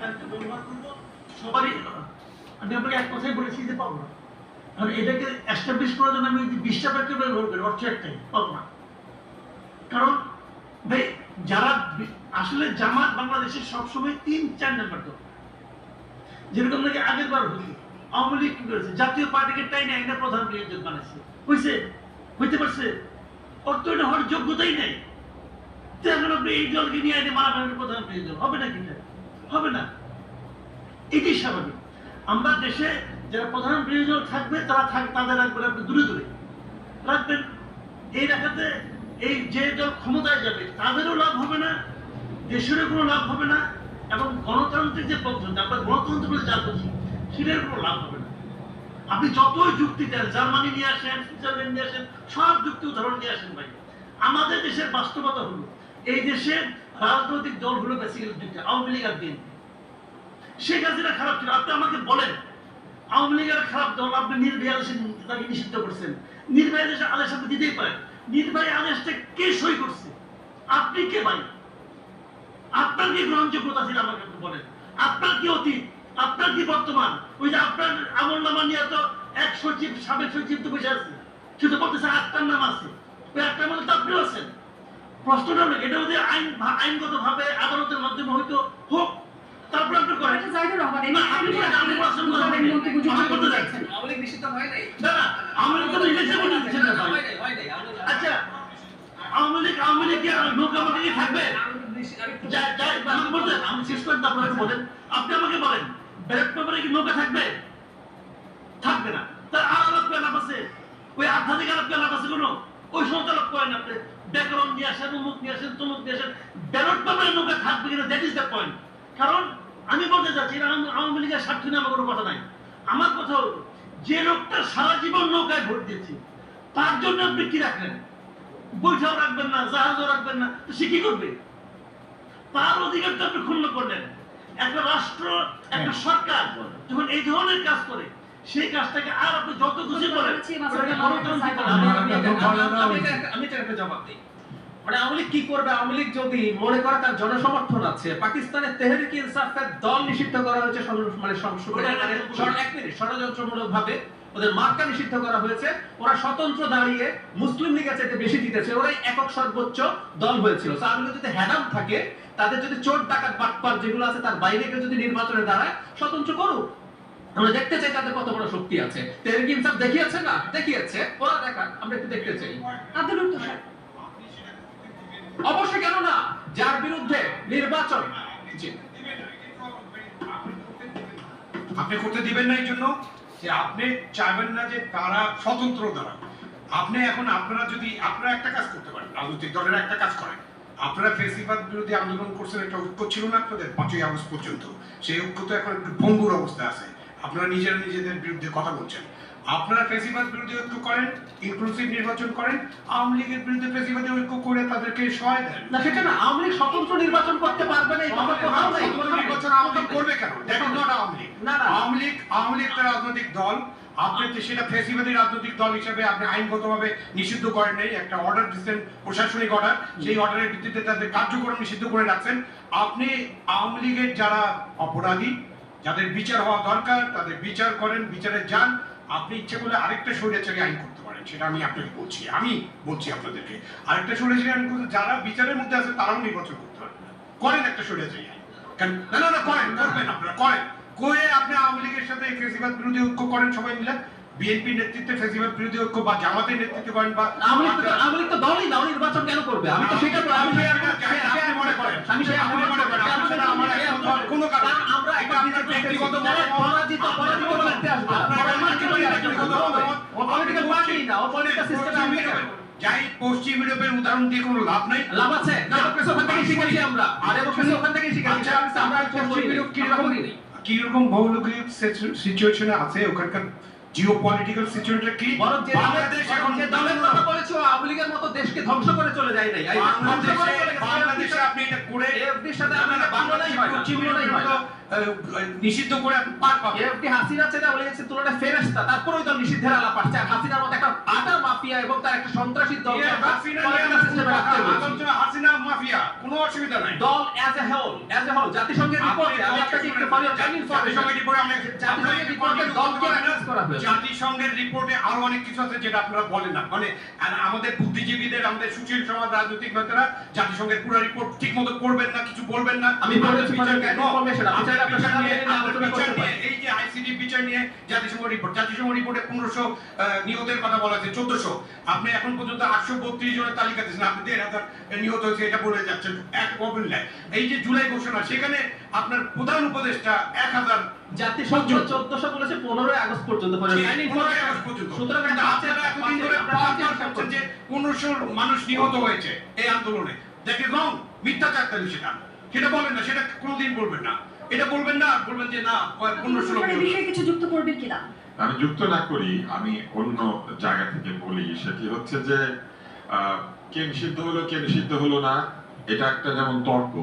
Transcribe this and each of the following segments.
তাদেরকে ব্যবহার করব সবারই, আমি আপনাকে এক কথাই বলেছি যে পাবো না। কারণ এটাকে এস্টাবলিশ করার জন্য আমি বিশটা ব্যবহার করি, অর্থ একটাই, পাবো না। কারণ, ভাই, যারা আসলে জামাত সবসময় তিন, চার নাম্বার যেরকম নাকি আগের বার আওয়ামী লীগ কি করেছে? জাতীয় পার্টিকে টাইনে আইনা প্রধান নিয়োজন বানাইছে। হয়েছে হইতে পারছে? তো এটা হওয়ার যোগ্যতাই নেই। এখন আপনি এই দলকে নিয়ে আইনে প্রধান নিয়োজন হবে না কিনা হবে না। এটাই স্বাভাবিক। আমরা দেশে যারা প্রধান বিরোধী থাকবে, তারা থাক, তাদের রাখবেন আপনি দূরে দূরে। রাখবেন। এই রাখাতে এই যে দল ক্ষমতায় যাবে, তাদেরও লাভ হবে না, দেশেরও কোনো লাভ হবে না, এবং গণতান্ত্রিক যে পদ্ধতি, আমরা গণতন্ত্র বলে যা বুঝি সেটার কোনো লাভ হবে না। আপনি যতই যুক্তি দেন, জার্মানি নিয়ে আসেন, সুইজারল্যান্ড নিয়ে আসেন, সব যুক্তি উদাহরণ নিয়ে আসেন ভাই। আমাদের দেশের বাস্তবতা হলো এই দেশের রাজনৈতিক দলগুলো বেসিক্যালি দুইটা, আওয়ামী লীগ আর বিএনপি। শেখ হাসিনা খারাপ ছিল। আপনি আমাকে বলেন, আওয়ামী লীগের খারাপ দল আপনি নির্ভয় আদেশে তাকে নিষিদ্ধ করছেন। নির্ভয় আদেশে আদেশ আপনি দিতেই পারেন। নির্ভয় আদেশটা কে সই করছে? আপনি কে ভাই? আপনার কি গ্রহণযোগ্যতা ছিল আমাকে একটু বলেন। আপনার কি অতীত? আপনার কি বর্তমান? ওই যে আপনার আমল নামা নিয়ে তো এক সচিব, সাবেক সচিব তো বসে আছে। শুধু বলতেছে আটটার নাম আছে ওই আটটার মধ্যে তো আপনিও আছেন প্রশ্নটা এটা যদি আইন আইনগত ভাবে আদালতের মাধ্যমে হয়তো হোক তারপরে আপনি করেন। না, পড়াশোনা করেন। আমি করতে নিষিদ্ধ হয় নাই। না না তো ইলেকশন বলে না হয়। হয় আচ্ছা কি থাকবে? আমি আমাকে শেষ করে তারপরে বলেন। আপনি আমাকে বলেন ব্যালট পেপারে কি নৌকা থাকবে? থাকবে না। তার আর আলাপ করেন আছে ওই আধ্যাত্মিক আলাপ আছে কোনো? ওই সমস্ত আলাপ করেন আপনি। ব্যাকরণ নিয়ে আসেন উমুক নিয়ে আসেন তমুক নিয়ে আসেন ব্যালট পেপারে নৌকা থাকবে কিনা দ্যাট ইজ দ্য পয়েন্ট কারণ আমি বলতে চাচ্ছি আওয়ামী- লীগের স্বার্থ নিয়ে আমার কোনো কথা নাই। আমার কথা হলো যে লোকটা সারা জীবন নৌকায় ভোট দিয়েছে তার জন্য আপনি কি রাখলেন? বৈঠাও রাখবেন না জাহাজও রাখবেন না তো সে কি করবে? তার অধিকার তো আপনি ক্ষুণ্ণ করলেন। একটা রাষ্ট্র একটা সরকার যখন এই ধরনের কাজ করে সেই কাজটাকে আর আপনি যত খুশি করেন আমি- এটা- একটা জবাব দিই। মানে আওয়ামী লীগ কি করবে? আওয়ামী লীগ যদি মনে করে তার জনসমর্থন আছে পাকিস্তানের তেহরিক ইনসাফের দল নিষিদ্ধ করা হয়েছে মানে মানে ষড়- এক মিনিট ষড়যন্ত্রমূলক ভাবে ওদের মার্কা নিষিদ্ধ করা হয়েছে। ওরা স্বতন্ত্র দাঁড়িয়ে মুসলিম লীগের চাইতে বেশি জিতেছে। ওরাই একক সর্বোচ্চ দল হয়েছিল। আওয়ামী লীগ যদি হ্যাডাম থাকে তাদের যদি চোর ডাকাত বাটপার যেগুলো আছে তার বাইরে কেউ যদি নির্বাচনে দাঁড়ায় স্বতন্ত্র করুক। আমরা দেখতে চাই তাদের কত বড় শক্তি আছে। তেহরিক ইনসাফ দেখিয়েছে না? দেখিয়েছে। ওরা দেখাক আমরা একটু দেখতে চাই। আব্দুল উত্তর স্যার। অবশ্যই কেন না? যার বিরুদ্ধে নির্বাচন। আপনি করতে দিবেন না এই জন্য যে আপনি চাইবেন না যে তারা স্বতন্ত্র দ্বারা। আপনি এখন আপনারা যদি আপনারা একটা কাজ করতে পারেন রাজনৈতিক দলের একটা কাজ করেন আপনারা ফেসিবাদ বিরোধী আন্দোলন করছেন একটা ঐক্য ছিল না আপনাদের পাঁচই আগস্ট পর্যন্ত। সেই ঐক্য তো এখন একটু ভঙ্গুর অবস্থায় আছে। আপনারা নিজেরা নিজেদের বিরুদ্ধে কথা বলছেন। আপনারা ফেসিবাদ বিরোধী ঐক্য করেন ইনক্লুসিভ নির্বাচন করেন আওয়ামী লীগের বিরুদ্ধে ফেসিবাদী ঐক্য করে তাদেরকে সহায় দেন। না সেটা না আওয়ামী লীগ স্বতন্ত্র নির্বাচন করতে পারবে না এই কথা নাই। নির্বাচন আওয়ামী লীগ করবে কেন? That is not Awami League. না, না। আওয়ামী লীগ আওয়ামী লীগ একটা রাজনৈতিক দল। আপনি তো সেটা ফেসিবাদী রাজনৈতিক দল হিসেবে আপনি আইনগতভাবে নিষিদ্ধ করেন নাই একটা অর্ডার দিচ্ছেন প্রশাসনিক অর্ডার সেই অর্ডারের ভিত্তিতে তাদের কার্যক্রম নিষিদ্ধ করে রাখছেন। আপনি আওয়ামী লীগের যারা অপরাধী যাদের বিচার হওয়া দরকার তাদের বিচার করেন বিচারে যান আপনি ইচ্ছে করলে আরেকটা স্বৈরাচারী আইন করতে পারেন সেটা আমি আপনাকে বলছি আমি বলছি আপনাদেরকে আরেকটা স্বৈরাচারী আইন করতে যারা বিচারের মধ্যে আছে তারাও নির্বাচন করতে পারবে না করেন একটা স্বৈরাচারী আইন না না না করেন করবেন আপনারা করেন করে আপনি আওয়ামী লীগের সাথে ফেসিবাদ বিরোধী ঐক্য করেন সবাই মিলে নেতৃত্বে ফেসিবাদ বিরোধী ঐক্য বা জামাতের নেতৃত্বে করেন বা আওয়ামী লীগ তো- আওয়ামী লীগ তো দলই না নির্বাচন কেন করবে আমি তো সেটা আমি পশ্চিম ইউরোপের উদাহরণ দিয়ে কোনো লাভ নাই লাভ আছে ডেমোক্রেসি ওখান থেকে শিখেছি আমরা ডেমোক্রেসি ওখান থেকে শিখেছি আমরা পশ্চিম ইউরোপ কীরকম কীরকম ভৌগোলিক সিচুয়েশনে আছে? ওখানকার জিও পলিটিক্যাল সিচুয়েশনটা কি বাংলাদেশ এখন যে দলের কথা বলেছ আওয়ামী লীগের মতো দেশকে ধ্বংস করে চলে যায় নাই। বাংলাদেশে বাংলাদেশে আপনি এটা করে AFD র সাথে আমাদের বাংলাদেশ হয় না, পশ্চিম তুলনাই হয় না। ইউরোপ নিষিদ্ধ করে আপনি পার পাবেন। এমপি হাসিনা চেনা বলে গেছে তুলনায় ফেরেস্তা তারপরে ওই দল নিষিদ্ধের আলাপ আসছে। আর হাসিনার মতো একটা আটা মাফিয়া এবং তার একটা সন্ত্রাসী দল হাসিনা। আলোচনা হাসিনা মাফিয়া কোনো অসুবিধা নাই। দল as a whole as a whole জাতিসংঘের রিপোর্টে আমি আপনাকে একটু জানি জাতিসংঘের রিপোর্টে আমরা জাতিসংঘের রিপোর্টে দলকে অ্যানালাইজ করা হয়েছে জাতিসংঘের রিপোর্টে আরও অনেক কিছু আছে যেটা আপনারা বলেন না। মানে আমাদের বুদ্ধিজীবীদের আমাদের সুশীল সমাজ রাজনৈতিক নেতারা জাতিসংঘের পুরো রিপোর্ট ঠিক মতো করবেন না কিছু বলবেন না। আমি মানে এই যে আইসিডি বিচার নিয়ে জাতিসংঘ রিপোর্ট জাতিসংঘ রিপোর্টে পনেরোশো নিহতের কথা বলা আছে চোদ্দশো। আপনি এখন পর্যন্ত আটশো বত্রিশ জনের তালিকা দিয়েছেন আপনি দেড় হাজার নিহত হয়েছে এটা বলে যাচ্ছেন এক এই যে জুলাই ঘোষণা সেখানে আপনার প্রধান উপদেষ্টা এক হাজার জাতিসংঘ চোদ্দশো বলেছে পনেরোই আগস্ট পর্যন্ত পনেরোশো মানুষ নিহত হয়েছে এই আন্দোলনে। ইজ রং মিথ্যাচার তাহলে সেটা? সেটা বলেন না সেটা কোনোদিন বলবেন না। এটা বলবেন না বলবেন যে না পনেরোশো। বিষয়ে কিছু যুক্ত করবেন কিনা? আমি যুক্ত না করি আমি অন্য জায়গা থেকে বলি। সেটি হচ্ছে যে আহ, কে নিষিদ্ধ হলো কে নিষিদ্ধ হলো না এটা একটা যেমন তর্ক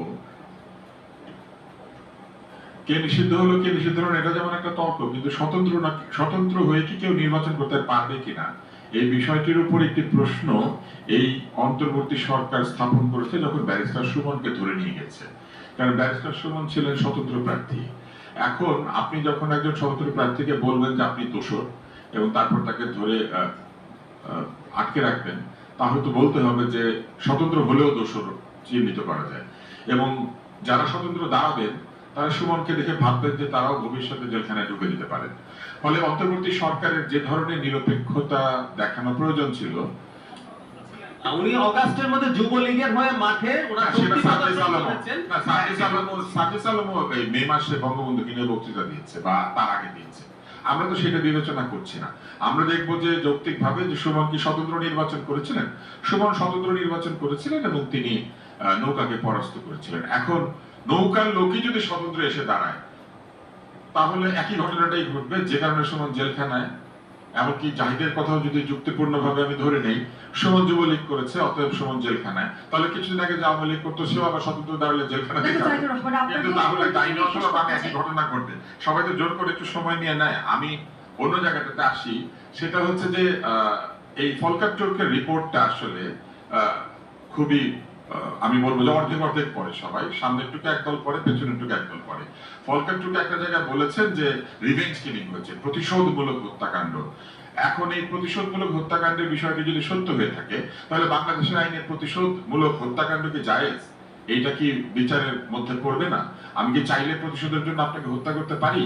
কে নিষিদ্ধ হলো, কে নিষিদ্ধ হলো এটা যেমন একটা তর্ক, কিন্তু স্বতন্ত্র না, স্বতন্ত্র হয়ে কি কেউ নির্বাচন করতে পারবে কিনা? এই বিষয়টির উপর একটি প্রশ্ন এই অন্তর্বর্তী সরকার স্থাপন করেছে যখন ব্যারিস্টার সুমনকে ধরে নিয়ে গেছে। কারণ ব্যারিস্টার সুমন ছিলেন স্বতন্ত্র প্রার্থী। এখন আপনি যখন একজন স্বতন্ত্র প্রার্থীকে বলবেন যে আপনি দোষর এবং তারপর তাকে ধরে আটকে রাখবেন, তাহলে তো বলতে হবে যে স্বতন্ত্র হলেও দোষর চিহ্নিত করা যায়। এবং যারা স্বতন্ত্র দাঁড়াবেন তারা সুমনকে দেখে ভাববেন যে তারাও ভবিষ্যতে জেলখানায় ঢুকে দিতে পারেন। ফলে অন্তর্বর্তী সরকারের যে ধরনের নিরপেক্ষতা দেখানো প্রয়োজন ছিল উনি অগাস্টের মধ্যে যুবলীগের হয়ে মাঠে এই মে মাসে বঙ্গবন্ধুকে নিয়ে বক্তৃতা দিয়েছে বা তার আগে দিয়েছে। আমরা তো সেটা বিবেচনা করছি না। আমরা দেখব যে যৌক্তিক ভাবে যে সুমন কি স্বতন্ত্র নির্বাচন করেছিলেন? সুমন স্বতন্ত্র নির্বাচন করেছিলেন এবং তিনি নৌকাকে পরাস্ত করেছিলেন। এখন নৌকার লোকই যদি স্বতন্ত্র এসে দাঁড়ায় তাহলে একই ঘটনাটাই ঘটবে। যে কারণে সুমন জেলখানায় এমনকি জাহিদের কথাও যদি যুক্তিপূর্ণ ভাবে আমি ধরে নেই সুমন যুবলীগ করেছে অতএব সুমন জেলখানায়। তাহলে কিছুদিন আগে যে আওয়ামী লীগ করতো সেও আবার স্বতন্ত্র দাঁড়ালে জেলখানা কিন্তু তাহলে জিনিস মানে একই ঘটনা ঘটবে। সবাই তো জোর করে একটু সময় নিয়ে নেয়। আমি অন্য জায়গাটাতে আসি। সেটা হচ্ছে যে আহ, এই ফলকার চোরকের রিপোর্টটা আসলে আহ, খুবই আমি বলব যে অর্ধেক অর্ধেক পড়ে সবাই। সামনের টুকু একদল পড়ে পেছনের টুকু একদল পড়ে। ফলকার টুকু একটা জায়গায় বলেছেন যে রিভেঞ্জ কিলিং হয়েছে, প্রতিশোধমূলক হত্যাকাণ্ড। এখন এই প্রতিশোধমূলক হত্যাকাণ্ডের বিষয়টি যদি সত্য হয়ে থাকে, তাহলে বাংলাদেশের আইনের প্রতিশোধমূলক হত্যাকাণ্ড কি জায়েজ? এইটা কি বিচারের মধ্যে পড়বে না? আমি কি চাইলে প্রতিশোধের জন্য আপনাকে হত্যা করতে পারি?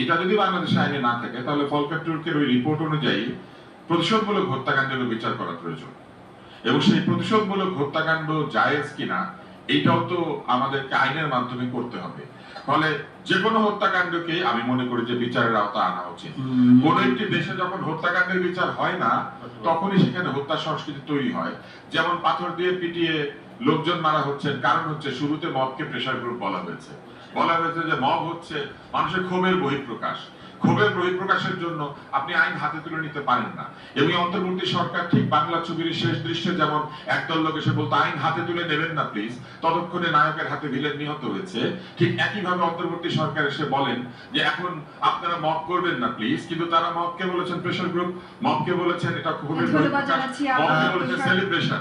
এটা যদি বাংলাদেশের আইনে না থাকে, তাহলে ফলকার টুর্কের ওই রিপোর্ট অনুযায়ী প্রতিশোধমূলক হত্যাকাণ্ডের বিচার করা প্রয়োজন। এবং সেই প্রতিশোধমূলক হত্যাকাণ্ড জায়েজ কিনা এইটাও তো আমাদেরকে আইনের মাধ্যমে করতে হবে। ফলে যে কোনো হত্যাকাণ্ডকে আমি মনে করি যে বিচারের আওতা আনা উচিত। কোন একটি দেশে যখন হত্যাকাণ্ডের বিচার হয় না তখনই সেখানে হত্যা সংস্কৃতি তৈরি হয়। যেমন পাথর দিয়ে পিটিয়ে লোকজন মারা হচ্ছে কারণ হচ্ছে শুরুতে মবকে প্রেশার গ্রুপ বলা হয়েছে। বলা হয়েছে যে মব হচ্ছে মানুষের ক্ষোভের বহিঃপ্রকাশ। ক্ষোভের বহিঃপ্রকাশের জন্য আপনি আইন হাতে তুলে নিতে পারেন না। এবং অন্তর্বর্তী সরকার ঠিক বাংলা ছবির শেষ দৃশ্যে যেমন একদল লোক এসে বলতো আইন হাতে তুলে নেবেন না প্লিজ ততক্ষণে নায়কের হাতে ভিলেন নিহত হয়েছে। ঠিক একইভাবে অন্তর্বর্তী সরকার এসে বলেন যে এখন আপনারা মব করবেন না প্লিজ কিন্তু তারা মবকে বলেছেন প্রেশার গ্রুপ মবকে বলেছেন? এটা ক্ষোভের বহিঃপ্রকাশ। বলেছেন? সেলিব্রেশন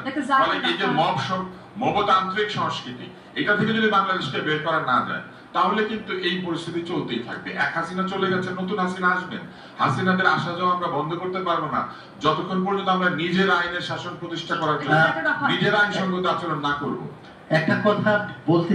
এই যে। মব সং- মবতান্ত্রিক সংস্কৃতি এটা থেকে যদি বাংলাদেশকে বের করা না যায় তাহলে কিন্তু এই পরিস্থিতি চলতেই থাকবে। এক হাসিনা চলে গেছে নতুন হাসিনা আসবেন হাসিনাদের আসা যাওয়া আমরা বন্ধ করতে পারব না। যতক্ষণ পর্যন্ত আমরা নিজের আইনের শাসন প্রতিষ্ঠা করার জন্য নিজের আইন রহমান। নিজের আইনসঙ্গত আচরণ না করব। একটা কথা বলতে